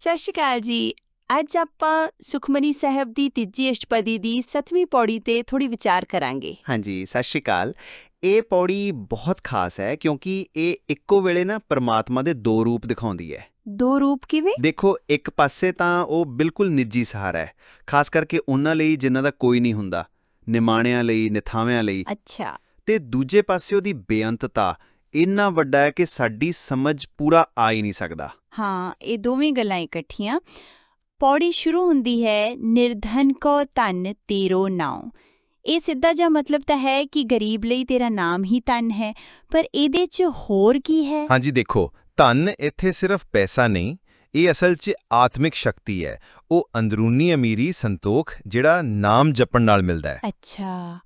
ਸਤਿ ਸ਼੍ਰੀ ਅਕਾਲ ਜੀ। ਅੱਜ ਆਪਾਂ ਸੁਖਮਨੀ ਸਾਹਿਬ ਦੀ ਤੀਜੀ ਅਸ਼ਟਪਦੀ ਦੀ 7ਵੀਂ ਪੌੜੀ ਤੇ ਥੋੜੀ ਵਿਚਾਰ ਕਰਾਂਗੇ। ਹਾਂਜੀ ਸਤਿ ਸ਼੍ਰੀ ਅਕਾਲ। ਇਹ ਪੌੜੀ ਬਹੁਤ ਖਾਸ ਹੈ ਕਿਉਂਕਿ ਇਹ ਇੱਕੋ ਵੇਲੇ ਨਾ ਪਰਮਾਤਮਾ ਦੇ ਦੋ ਰੂਪ ਦਿਖਾਉਂਦੀ ਹੈ। ਦੋ ਰੂਪ ਕਿਵੇਂ? ਦੇਖੋ ਇੱਕ ਪਾਸੇ ਤਾਂ ਉਹ ਬਿਲਕੁਲ ਨਿੱਜੀ ਸਹਾਰਾ ਹੈ ਖਾਸ ਕਰਕੇ ਉਹਨਾਂ ਲਈ ਜਿਨ੍ਹਾਂ ਦਾ ਕੋਈ ਨਹੀਂ ਹੁੰਦਾ ਨਿਮਾਣਿਆਂ ਲਈ ਨਿਥਾਵਿਆਂ ਲਈ। ਅੱਛਾ। ਤੇ ਦੂਜੇ ਪਾਸੇ ਉਹਦੀ ਬੇਅੰਤਤਾ ਇੰਨਾ ਵੱਡਾ ਹੈ ਕਿ ਸਾਡੀ ਸਮਝ ਪੂਰਾ ਆ ਹੀ ਨਹੀਂ ਸਕਦਾ। ਹਾਂ ਇਹ ਦੋਵੇਂ ਗੱਲਾਂ ਇਕੱਠੀਆਂ। ਪੌੜੀ ਸ਼ੁਰੂ ਹੁੰਦੀ ਹੈ ਨਿਰਧਨ ਕੋ ਧਨ ਤੇਰੋ ਨਾਉ। ਇਹ ਸਿੱਧਾ ਜਿਹਾ ਮਤਲਬ ਤਾਂ ਹੈ ਕਿ ਗਰੀਬ ਲਈ ਤੇਰਾ ਨਾਮ ਹੀ ਧਨ ਹੈ ਪਰ ਇਹਦੇ 'ਚ ਹੋਰ ਕੀ ਹੈ? ਹਾਂਜੀ ਦੇਖੋ ਧਨ ਇੱਥੇ ਸਿਰਫ ਪੈਸਾ ਨਹੀਂ ਇਹ ਅਸਲ 'ਚ ਆਤਮਿਕ ਸ਼ਕਤੀ ਹੈ। ਉਹ ਅੰਦਰੂਨੀ ਅਮੀਰੀ ਸੰਤੋਖ ਜਿਹੜਾ ਨਾਮ ਜਪਣ ਨਾਲ ਮਿਲਦਾ ਹੈ। ਅੱਛਾ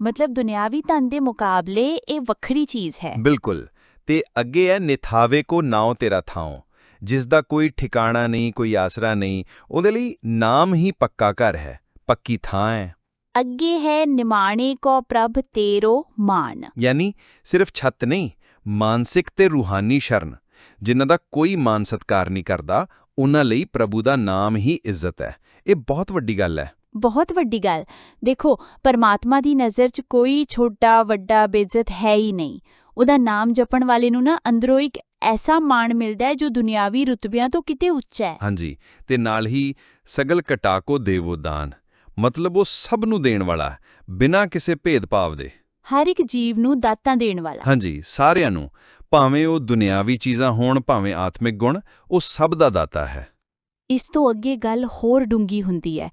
ਮਤਲਬ ਦੁਨਿਆਵੀ ਧਨ ਦੇ ਮੁਕਾਬਲੇ ਇਹ ਵੱਖਰੀ ਚੀਜ਼ ਹੈ। ਬਿਲਕੁਲ ਤੇ ਅੱਗੇ ਹੈ ਨਿਥਾਵੇ ਕੋ ਨਾਉ ਤੇਰਾ ਥਾਉ। ਜਿਸ ਦਾ ਕੋਈ ਠਿਕਾਣਾ ਨਹੀਂ ਕੋਈ ਆਸਰਾ ਨਹੀਂ ਉਹਦੇ ਲਈ ਨਾਮ ਹੀ ਪੱਕਾ ਘਰ ਹੈ ਪੱਕੀ ਥਾਂ ਹੈ। ਅੱਗੇ ਹੈ ਨਿਮਾਣੇ ਕੋ ਪ੍ਰਭ ਤੇਰੋ ਮਾਨ ਯਾਨੀ ਸਿਰਫ ਛੱਤ ਨਹੀਂ ਮਾਨਸਿਕ ਤੇ ਰੂਹਾਨੀ ਸ਼ਰਨ ਜਿਨ੍ਹਾਂ ਦਾ ਕੋਈ ਮਾਨ ਸਤਕਾਰ ਨਹੀਂ ਕਰਦਾ ਉਹਨਾਂ ਲਈ ਪ੍ਰਭੂ ਦਾ ਨਾਮ ਹੀ ਇੱਜ਼ਤ ਹੈ। ਇਹ ਬਹੁਤ ਵੱਡੀ ਗੱਲ ਹੈ। ਬਹੁਤ ਵੱਡੀ ਗੱਲ। ਦੇਖੋ ਪਰਮਾਤਮਾ ਦੀ ਨਜ਼ਰ 'ਚ ਕੋਈ ਛੋਟਾ ਵੱਡਾ ਬੇਇੱਜ਼ਤ ਹੈ ਹੀ ਨਹੀਂ। ਉਹਦਾ ਨਾਮ ਜਪਣ ਵਾਲੇ ਨੂੰ ਨਾ ਅੰਦਰੋਂ ਇੱਕ ਐਸਾ ਮਾਣ ਮਿਲਦਾ ਹੈ ਜੋ ਦੁਨਿਆਵੀ ਰੁਤਬਿਆਂ ਤੋਂ ਕਿਤੇ ਉੱਚਾ ਹੈ। ਹਾਂਜੀ ਤੇ ਨਾਲ ਹੀ ਸਗਲ ਕਟਾਕੋ ਦੇਵੋ ਦਾਨ ਮਤਲਬ ਉਹ ਸਭ ਨੂੰ ਦੇਣ ਵਾਲਾ ਬਿਨਾਂ ਕਿਸੇ ਭੇਦਭਾਵ ਦੇ। ਹਰ ਇੱਕ ਜੀਵ ਨੂੰ ਦਾਤਾਂ ਦੇਣ ਵਾਲਾ ਹਾਂਜੀ ਸਾਰਿਆਂ ਨੂੰ ਭਾਵੇਂ ਉਹ ਦੁਨਿਆਵੀ ਚੀਜ਼ਾਂ ਹੋਣ ਭਾਵੇਂ ਆਤਮਿਕ ਗੁਣ ਉਹ ਸਭ ਦਾ ਦਾਤਾ ਹੈ। ਇਸ ਤੋਂ ਅੱਗੇ ਗੱਲ ਹੋਰ ਡੂੰਗੀ ਹੁੰਦੀ ਹੈ।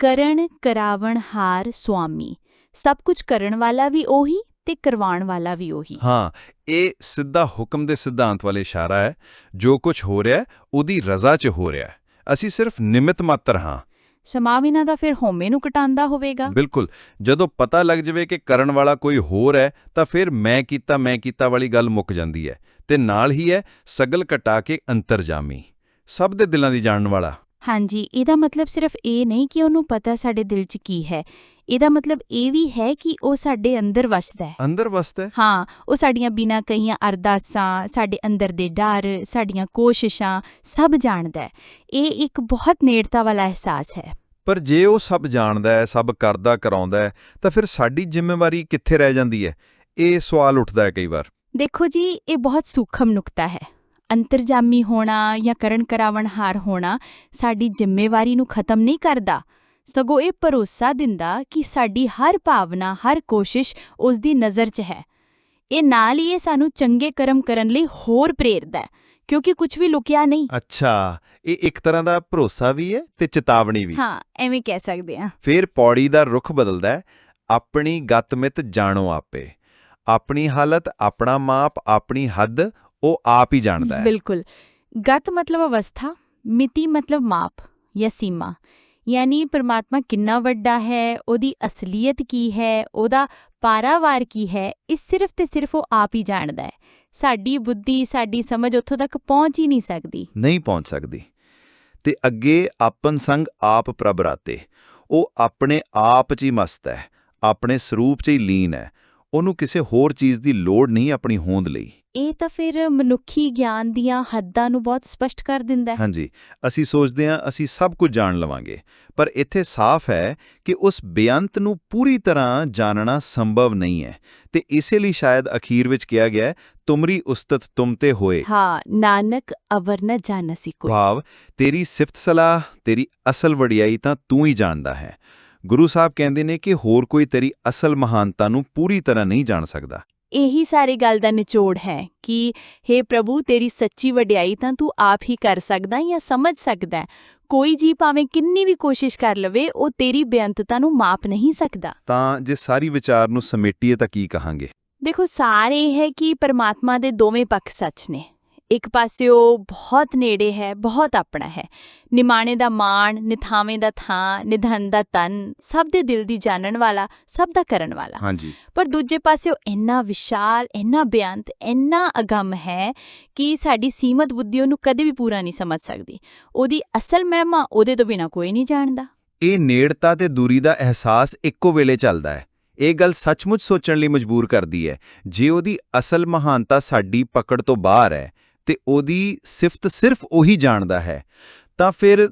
ਕਰਨ ਕਰਾਵਣ ਹਾਰ ਸੁਆਮੀ ਸਭ ਕੁਝ ਕਰਨ ਵਾਲਾ ਵੀ ਉਹੀ ਤੇ ਕਰਵਾਉਣ ਵਾਲਾ ਵੀ ਉਹੀ। ਹਾਂ ਇਹ ਸਿੱਧਾ ਹੁਕਮ ਦੇ ਸਿਧਾਂਤ ਵਾਲੇ ਇਸ਼ਾਰਾ ਹੈ ਜੋ ਕੁਝ ਹੋ ਰਿਹਾ ਉਹਦੀ ਰਜ਼ਾ 'ਚ ਹੋ ਰਿਹਾ। ਅਸੀਂ ਸਿਰਫ ਨਿਮਿਤ ਮਾਤਰ ਹਾਂ। ਸਮਾਵਿਨਾ ਦਾ ਫਿਰ ਹੋਮੇ ਨੂੰ ਕਟਾਂਦਾ ਹੋਵੇਗਾ? ਬਿਲਕੁਲ। ਜਦੋਂ ਪਤਾ ਲੱਗ ਜਾਵੇ ਕਿ ਕਰਨ ਵਾਲਾ ਕੋਈ ਹੋਰ ਹੈ ਤਾਂ ਫਿਰ ਮੈਂ ਕੀਤਾ ਮੈਂ ਕੀਤਾ ਵਾਲੀ ਗੱਲ ਮੁੱਕ ਜਾਂਦੀ ਹੈ। ਤੇ ਨਾਲ ਹੀ ਹੈ ਸਗਲ ਕਟਾ ਕੇ ਅੰਤਰਜਾਮੀ ਸਭ ਦੇ ਦਿਲਾਂ ਦੀ ਜਾਣਨ ਵਾਲਾ। ਹਾਂਜੀ ਇਹਦਾ ਮਤਲਬ ਸਿਰਫ ਇਹ ਨਹੀਂ ਕਿ ਉਹਨੂੰ ਪਤਾ ਸਾਡੇ ਦਿਲ 'ਚ ਕੀ ਹੈ। ਇਹਦਾ ਮਤਲਬ ਇਹ ਵੀ ਹੈ ਕਿ ਉਹ ਸਾਡੇ ਅੰਦਰ ਵਸਦਾ ਹੈ। ਅੰਦਰ ਵਸਦਾ ਹੈ? ਹਾਂ ਉਹ ਸਾਡੀਆਂ ਬਿਨਾਂ ਕਈਆਂ ਅਰਦਾਸਾਂ ਸਾਡੇ ਅੰਦਰ ਦੇ ਡਰ ਸਾਡੀਆਂ ਕੋਸ਼ਿਸ਼ਾਂ ਸਭ ਜਾਣਦਾ ਹੈ। ਇਹ ਇੱਕ ਬਹੁਤ ਨੇੜਤਾ ਵਾਲਾ ਅਹਿਸਾਸ ਹੈ। ਪਰ ਜੇ ਉਹ ਸਭ ਜਾਣਦਾ ਹੈ ਸਭ ਕਰਦਾ ਕਰਾਉਂਦਾ ਹੈ ਤਾਂ ਫਿਰ ਸਾਡੀ ਜ਼ਿੰਮੇਵਾਰੀ ਕਿੱਥੇ ਰਹਿ ਜਾਂਦੀ ਹੈ? ਇਹ ਸਵਾਲ ਉੱਠਦਾ ਹੈ ਕਈ ਵਾਰ। ਦੇਖੋ ਜੀ ਇਹ ਬਹੁਤ ਸੂਖਮ ਨੁਕਤਾ ਹੈ। ਅੰਤਰਜਾਮੀ ਹੋਣਾ ਜਾਂ ਕਰਨ ਕਰਾਵਣਹਾਰ ਹੋਣਾ ਸਾਡੀ ਜ਼ਿੰਮੇਵਾਰੀ ਨੂੰ ਖਤਮ ਨਹੀਂ ਕਰਦਾ। ਸਗੋਂ ਇਹ ਭਰੋਸਾ ਦਿੰਦਾ ਕਿ ਸਾਡੀ ਹਰ ਭਾਵਨਾ ਹਰ ਕੋਸ਼ਿਸ਼ ਉਸ ਦੀ ਨਜ਼ਰ 'ਚ ਹੈ। ਇਹ ਨਾਲ ਹੀ ਇਹ ਸਾਨੂੰ ਚੰਗੇ ਕਰਮ ਕਰਨ ਲਈ ਹੋਰ ਪ੍ਰੇਰਦਾ ਹੈ ਕਿਉਂਕਿ ਕੁਝ ਵੀ ਲੁਕਿਆ ਨਹੀਂ। ਅੱਛਾ ਇਹ ਇੱਕ ਤਰ੍ਹਾਂ ਦਾ ਭਰੋਸਾ ਵੀ ਹੈ ਤੇ ਚੇਤਾਵਨੀ ਵੀ। ਹਾਂ ਐਵੇਂ ਕਹਿ ਸਕਦੇ ਆ ਫਿਰ ਪੌੜੀ ਦਾ ਰੁਖ ਬਦਲਦਾ ਹੈ ਆਪਣੀ ਗਤਮਿਤ ਜਾਣੋ ਆਪੇ। ਆਪਣੀ ਹਾਲਤ ਆਪਣਾ ਮਾਪ ਆਪਣੀ ਹੱਦ ਉਹ ਆਪ ਹੀ ਜਾਣਦਾ ਹੈ। ਬਿਲਕੁਲ। ਗਤ ਮਤਲਬ ਅਵਸਥਾ ਮਿਤੀ ਮਤਲਬ ਮਾਪ ਜਾਂ ਸੀਮਾ। ਯਾਨੀ ਪ੍ਰਮਾਤਮਾ ਕਿੰਨਾ ਵੱਡਾ ਹੈ ਉਹਦੀ ਅਸਲੀਅਤ ਕੀ ਹੈ ਉਹਦਾ ਪਾਰਾਵਾਰ ਕੀ ਹੈ ਇਹ ਸਿਰਫ ਤੇ ਸਿਰਫ ਉਹ ਆਪ ਹੀ ਜਾਣਦਾ ਹੈ। ਸਾਡੀ ਬੁੱਧੀ ਸਾਡੀ ਸਮਝ ਉੱਥੋਂ ਤੱਕ ਪਹੁੰਚ ਹੀ ਨਹੀਂ ਸਕਦੀ। ਨਹੀਂ ਪਹੁੰਚ ਸਕਦੀ। ਤੇ ਅੱਗੇ ਆਪਨ ਸੰਗ ਆਪ ਪ੍ਰਭ ਰਾਤੇ ਉਹ ਆਪਣੇ ਆਪ 'ਚ ਹੀ ਮਸਤ ਹੈ ਆਪਣੇ ਸਰੂਪ 'ਚ ਹੀ ਲੀਨ ਹੈ। ਉਹਨੂੰ ਕਿਸੇ ਹੋਰ ਚੀਜ਼ ਦੀ ਲੋੜ ਨਹੀਂ ਆਪਣੀ ਹੋਂਦ ਲਈ। ਇਹ ਤਾਂ ਫਿਰ ਮਨੁੱਖੀ ਗਿਆਨ ਦੀਆਂ ਹੱਦਾਂ ਨੂੰ ਬਹੁਤ ਸਪਸ਼ਟ ਕਰ ਦਿੰਦਾ ਹੈ। ਹਾਂਜੀ ਅਸੀਂ ਸੋਚਦੇ ਹਾਂ ਅਸੀਂ ਸਭ ਕੁਝ ਜਾਣ ਲਵਾਂਗੇ। ਪਰ ਇੱਥੇ ਸਾਫ਼ ਹੈ ਕਿ ਉਸ ਬੇਅੰਤ ਨੂੰ ਪੂਰੀ ਤਰ੍ਹਾਂ ਜਾਣਨਾ ਸੰਭਵ ਨਹੀਂ ਹੈ। ਤੇ ਇਸੇ ਲਈ ਸ਼ਾਇਦ ਅਖੀਰ ਵਿੱਚ ਕਿਹਾ ਗਿਆ ਤੁਮਰੀ ਉਸਤਤ ਤੁਮ ਤੇ ਹੋਏ। ਹਾਂ ਨਾਨਕ ਅਵਰ ਨ ਜਾਣਸੀ ਕੋਈ। ਭਾਵ ਤੇਰੀ ਸਿਫਤ ਸਲਾਹ ਤੇਰੀ ਅਸਲ ਵਡਿਆਈ ਤਾਂ ਤੂੰ ਹੀ ਜਾਣਦਾ ਹੈ। ਗੁਰੂ ਸਾਹਿਬ ਕਹਿੰਦੇ ਨੇ ਕਿ ਹੋਰ ਕੋਈ ਤੇਰੀ ਅਸਲ ਮਹਾਨਤਾ ਨੂੰ ਪੂਰੀ ਤਰ੍ਹਾਂ ਨਹੀਂ ਜਾਣ ਸਕਦਾ। ਇਹੀ ਸਾਰੀ ਗੱਲ ਦਾ ਨਿਚੋੜ ਹੈ ਕਿ हे ਪ੍ਰਭੂ ਤੇਰੀ ਸੱਚੀ ਵਡਿਆਈ ਤਾਂ ਤੂੰ ਆਪ ਹੀ ਕਰ ਸਕਦਾ ਜਾਂ ਸਮਝ ਸਕਦਾ। ਕੋਈ ਜੀ ਭਾਵੇਂ ਕਿੰਨੀ ਵੀ ਕੋਸ਼ਿਸ਼ ਕਰ ਲਵੇ ਉਹ ਤੇਰੀ ਬੇਅੰਤਤਾ ਨੂੰ ਮਾਪ ਨਹੀਂ ਸਕਦਾ। ਤਾਂ ਜੇ ਸਾਰੀ ਵਿਚਾਰ ਨੂੰ ਸਮੇਟੀਏ ਤਾਂ ਕੀ ਕਹਾਂਗੇ? ਦੇਖੋ ਸਾਰੇ ਇਹ ਹੈ ਕਿ ਪਰਮਾਤਮਾ ਦੇ ਦੋਵੇਂ ਪੱਖ ਸੱਚ ਨੇ। ਇੱਕ ਪਾਸੇ ਉਹ ਬਹੁਤ ਨੇੜੇ ਹੈ ਬਹੁਤ ਆਪਣਾ ਹੈ। ਨਿਮਾਣੇ ਦਾ ਮਾਣ ਨਿਥਾਵੇਂ ਦਾ ਥਾਂ ਨਿਧਨ ਦਾ ਤਨ ਸਭ ਦੇ ਦਿਲ ਦੀ ਜਾਣਨ ਵਾਲਾ ਸਭ ਦਾ ਕਰਨ ਵਾਲਾ। ਹਾਂਜੀ। ਪਰ ਦੂਜੇ ਪਾਸੇ ਉਹ ਇੰਨਾ ਵਿਸ਼ਾਲ ਇੰਨਾ ਬੇਅੰਤ ਇੰਨਾ ਅਗੰਮ ਹੈ ਕਿ ਸਾਡੀ ਸੀਮਤ ਬੁੱਧੀ ਉਹਨੂੰ ਕਦੇ ਵੀ ਪੂਰਾ ਨਹੀਂ ਸਮਝ ਸਕਦੀ। ਉਹਦੀ ਅਸਲ ਮਹਿਮਾ ਉਹਦੇ ਤੋਂ ਬਿਨਾ ਕੋਈ ਨਹੀਂ ਜਾਣਦਾ। ਇਹ ਨੇੜਤਾ ਤੇ ਦੂਰੀ ਦਾ ਅਹਿਸਾਸ ਇੱਕੋ ਵੇਲੇ ਚੱਲਦਾ ਹੈ। ਇਹ ਗੱਲ ਸੱਚਮੁੱਚ ਸੋਚਣ ਲਈ ਮਜਬੂਰ ਕਰਦੀ ਹੈ। ਜੇ ਉਹਦੀ ਅਸਲ ਮਹਾਨਤਾ ਸਾਡੀ ਪਕੜ ਤੋਂ ਬਾਹਰ ਹੈ ਤੇ ਉਹਦੀ ਸਿਫਤ ਸਿਰਫ ਉਹੀ ਜਾਣਦਾ ਹੈ। ਤਾਂ ਫਿਰ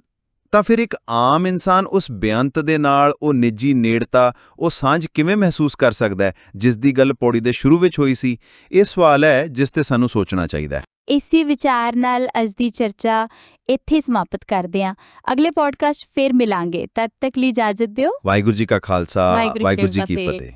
ਤਾਂ ਫਿਰ ਇੱਕ ਆਮ ਇਨਸਾਨ ਉਸ ਬੇਅੰਤ ਦੇ ਨਾਲ ਉਹ ਨਿੱਜੀ ਨੇੜਤਾ ਉਹ ਸਾਂਝ ਕਿਵੇਂ ਮਹਿਸੂਸ ਕਰ ਸਕਦਾ ਹੈ ਜਿਸ ਦੀ ਗੱਲ ਪੌੜੀ ਦੇ ਸ਼ੁਰੂ ਵਿੱਚ ਹੋਈ ਸੀ ਇਹ ਸਵਾਲ ਹੈ ਜਿਸ ਤੇ ਸਾਨੂੰ ਸੋਚਣਾ ਚਾਹੀਦਾ ਹੈ। ਇਸੇ ਵਿਚਾਰ ਨਾਲ ਅੱਜ ਦੀ ਚਰਚਾ ਇੱਥੇ ਸਮਾਪਤ ਕਰਦੇ ਹਾਂ। ਅਗਲੇ ਪੋਡਕਾਸਟ ਫੇਰ ਮਿਲਾਂਗੇ। ਤਦ ਤੱਕ ਲਈ ਇਜਾਜ਼ਤ ਦਿਓ। ਵਾਹਿਗੁਰੂ ਜੀ ਕਾ ਖਾਲਸਾ ਵਾਹਿਗੁਰੂ ਜੀ ਕੀ। ਫਤਿਹ।